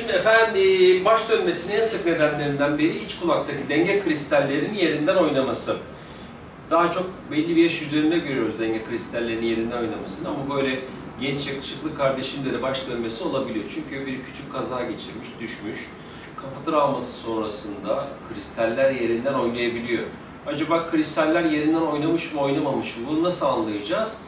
Şimdi efendim baş dönmesinin en sık nedenlerinden biri iç kulaktaki denge kristallerinin yerinden oynaması. Daha çok belli bir yaş üzerinde görüyoruz denge kristallerinin yerinden oynamasını ama böyle genç yakışıklı kardeşimde de baş dönmesi olabiliyor. Çünkü bir küçük kaza geçirmiş, düşmüş. Kafa travması sonrasında kristaller yerinden oynayabiliyor. Acaba kristaller yerinden oynamış mı oynamamış mı? Bunu nasıl anlayacağız?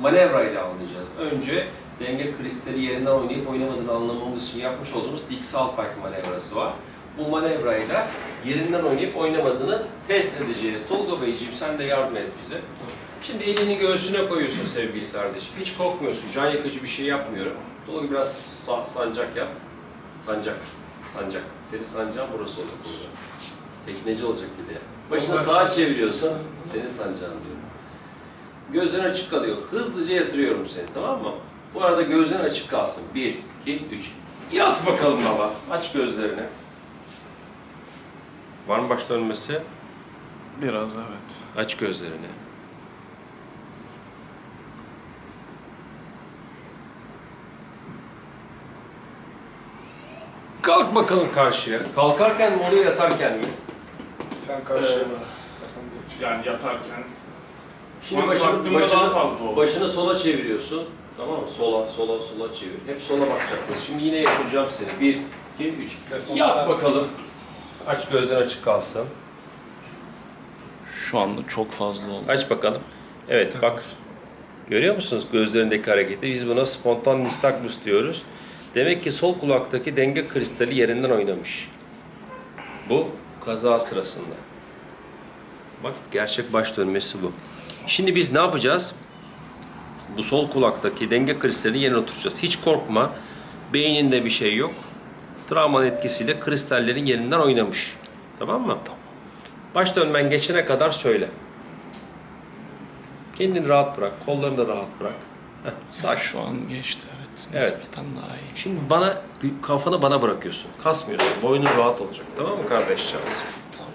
Manevra ile anlayacağız. Önce denge kristali yerinden oynayıp oynamadığını anlamamız için yapmış olduğumuz Dick Salpike manevrası var. Bu manevrayla yerinden oynayıp oynamadığını test edeceğiz. Tolga Beyciğim sen de yardım et bize. Şimdi elini göğsüne koyuyorsun sevgili kardeşim. Hiç korkmuyorsun. Can yakıcı bir şey yapmıyorum. Tolga biraz sa- sancak yap. Sancak. Sancak. Seni sancağın burası olur. Tekneci olacak bir de. Başını sağa sancak. çeviriyorsan senin sancağın diyorum. Gözlerin açık kalıyor. Hızlıca yatırıyorum seni tamam mı? Bu arada gözlerin açık kalsın. Bir, iki, üç. Yat bakalım baba. Aç gözlerini. Var mı baş dönmesi? Biraz evet. Aç gözlerini. Kalk bakalım karşıya. Kalkarken mi oluyor yatarken mi? Sen karşıya Ee. Yani yatarken. Şimdi başını, baktığımda başını, daha fazla oldu. başını sola çeviriyorsun. Tamam mı? Sola, sola, sola çevir. Hep sola bakacaksın. Şimdi yine yatıracağım seni. Bir, iki, üç. Defans Yat bakalım. Aç gözlerin açık kalsın. Şu anda çok fazla oldu. Aç bakalım. Evet bak. Görüyor musunuz gözlerindeki hareketi? Biz buna spontan nistagmus diyoruz. Demek ki sol kulaktaki denge kristali yerinden oynamış. Bu kaza sırasında. Bak gerçek baş dönmesi bu. Şimdi biz ne yapacağız? Bu sol kulaktaki denge kristali yerine oturacağız. Hiç korkma. Beyninde bir şey yok. Travmanın etkisiyle kristallerin yerinden oynamış. Tamam mı? Tamam. Baş dönmen geçene kadar söyle. Kendini rahat bırak. Kollarını da rahat bırak. Heh, sakin. Şu an geçti evet. Evet. Nispeten daha iyi. Şimdi bana, kafanı bana bırakıyorsun. Kasmıyorsun. Boynun rahat olacak. Tamam mı kardeşçağız? Tamam.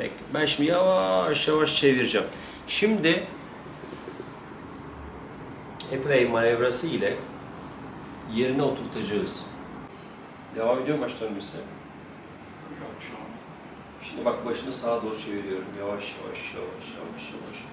Bekle. Ben şimdi yavaş yavaş çevireceğim. Şimdi Epley manevrası ile yerine oturtacağız. Devam ediyor mu baş dönmesi? Yok şu an. Şimdi bak başını sağa doğru çeviriyorum. Yavaş yavaş yavaş yavaş yavaş.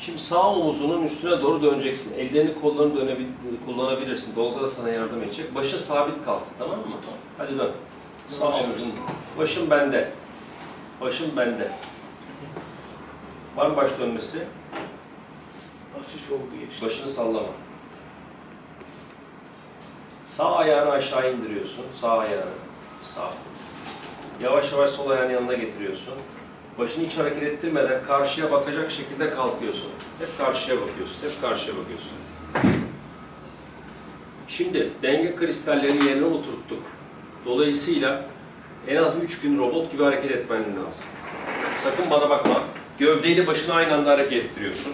Şimdi sağ omuzunun üstüne doğru döneceksin. Ellerini kollarını dönebil kullanabilirsin. Dolga da sana yardım edecek. Başı sabit kalsın tamam mı? Tamam. Hadi dön. Sağ omuzun. Başım bende. Başım bende. Var mı baş dönmesi? Hafif oldu geçti. Başını sallama. Sağ ayağını aşağı indiriyorsun. Sağ ayağını. Sağ. Yavaş yavaş sol ayağını yanına getiriyorsun. Başını hiç hareket ettirmeden karşıya bakacak şekilde kalkıyorsun. Hep karşıya bakıyorsun. Hep karşıya bakıyorsun. Şimdi denge kristallerini yerine oturttuk. Dolayısıyla en az 3 gün robot gibi hareket etmen lazım. Sakın bana bakma. Gövdeyle başını aynı anda hareket ettiriyorsun.